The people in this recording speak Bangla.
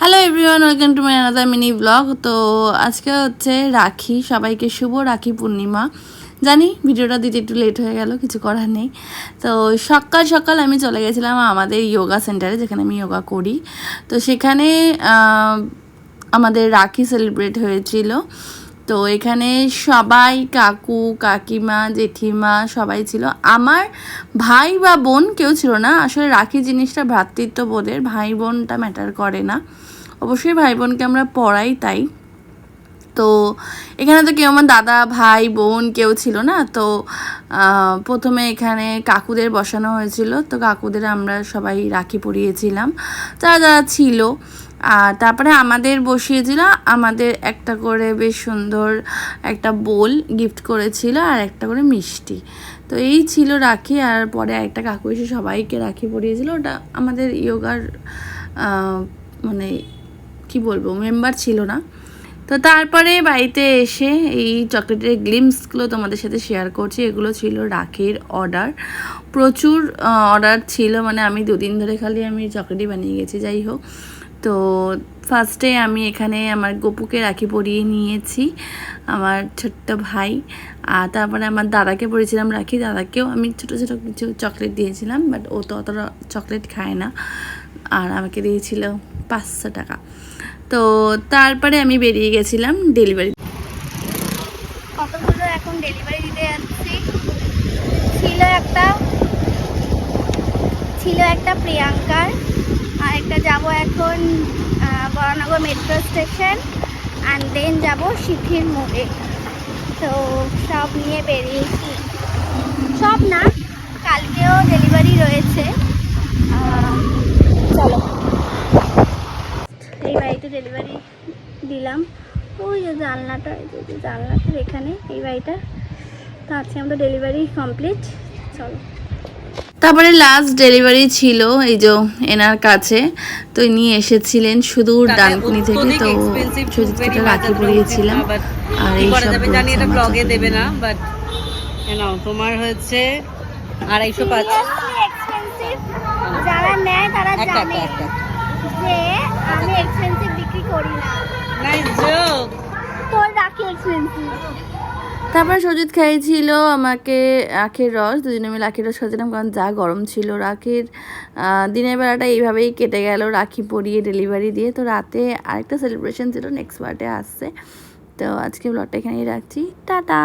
Hello everyone welcome to my another mini blog তো আজকে হচ্ছে রাখি, সবাইকে শুভ রাখি পূর্ণিমা। জানি ভিডিওটা দিতে একটু লেট হয়ে গেল, কিছু করার নেই। তো সকাল সকাল আমি চলে গেছিলাম আমাদের ইয়োগা সেন্টারে যেখানে আমি যোগা করি। তো সেখানে আমাদের রাখি সেলিব্রেট হয়েছিল। তো এখানে সবাই, কাকু, কাকিমা, জেঠিমা সবাই ছিল। আমার ভাই বা বোন কেউ ছিল না। আসলে রাখি জিনিসটা ভ্রাতৃত্ব বোধের ভাই বোনটা ম্যাটার করে না। অবশ্যই ভাই বোনকে আমরা পড়াই তাই। তো এখানে তো কেউ আমার দাদা, ভাই, বোন কেউ ছিল না। তো প্রথমে এখানে কাকুদের বসানো হয়েছিল। তো কাকুদের আমরা সবাই রাখি পরিয়েছিলাম। যারা যারা ছিল। আর তারপরে আমাদের বসিয়েছিল, আমাদের একটা করে বেশ সুন্দর একটা বোল গিফট করেছিল আর একটা করে মিষ্টি। তো এই ছিল রাখি আর পরে একটা কাকু এসে সবাইকে রাখি পরিয়েছিল। ওটা আমাদের ইয়োগার মানে কি বলব, মেম্বার ছিল না। তো তারপরে বাড়িতে এসে এই চকলেটের গ্লিমসগুলো তোমাদের সাথে শেয়ার করছি। এগুলো ছিল রাখির অর্ডার। প্রচুর অর্ডার ছিল মানে আমি দুদিন ধরে খালি আমি চকলেটই বানিয়ে গেছি, যাই হোক। তো ফার্স্টে আমি এখানে আমার গপুকে রাখি পরিয়ে নিয়েছি, আমার ছোট্ট ভাই। আর তারপরে আমার দাদাকে পরিয়েছিলাম রাখি। দাদাকেও আমি ছোটো ছোটো কিছু চকলেট দিয়েছিলাম বাট ও তো অতটা চকলেট খায় না। আর আমাকে দিয়েছিল পাঁচশো টাকা। তো তারপরে আমি বেরিয়ে গেছিলাম ডেলিভারি কতগুলো এখন ডেলিভারি দিতে ছিল একটা ছিল একটা প্রিয়াঙ্কার। আর একটা যাব এখন Baranagar metro station and then যাব শিখির মোড়ে। তো সব নিয়ে বেরিয়েছি। সব না, কালকেও ডেলিভারি রয়েছে। চলো। এই বাড়িতে ডেলিভারি দিলাম। ওই যে জানলাটা জানলাটার এখানে, এই বাড়িটা তো আজকে আমাদের ডেলিভারি কমপ্লিট চলো। তারপরে লাস্ট ডেলিভারি ছিল এই যে এনার কাছে। তো নিয়ে এসেছিলেন সুদূর ডানকুনি থেকে তো সুজিতকে রাখি পরিয়েছিলাম আর এই সব জানি এটা ব্লগে দেবে না বাট নাও তোমার হচ্ছে আড়াইশো পাঁচ। যারা নেয় তারা জানে যে আমি এক্সপেন্সিভ বিক্রি করি না। নাইস জোক তোর রাখি এক্সপেন্সিভ তারপরে সজিত খাইয়েছিল আমাকে আখের রস। দুজনে মিলে আখের রস খাচ্ছিলাম কারণ যা গরম ছিল রাখির দিনের বেলাটা এইভাবেই কেটে গেল, রাখি পরিয়ে ডেলিভারি দিয়ে। তো রাতে আরেকটা সেলিব্রেশন ছিল নেক্সট বার্থডে আসছে। তো আজকে ব্লগটা এখানেই রাখছি। টাটা!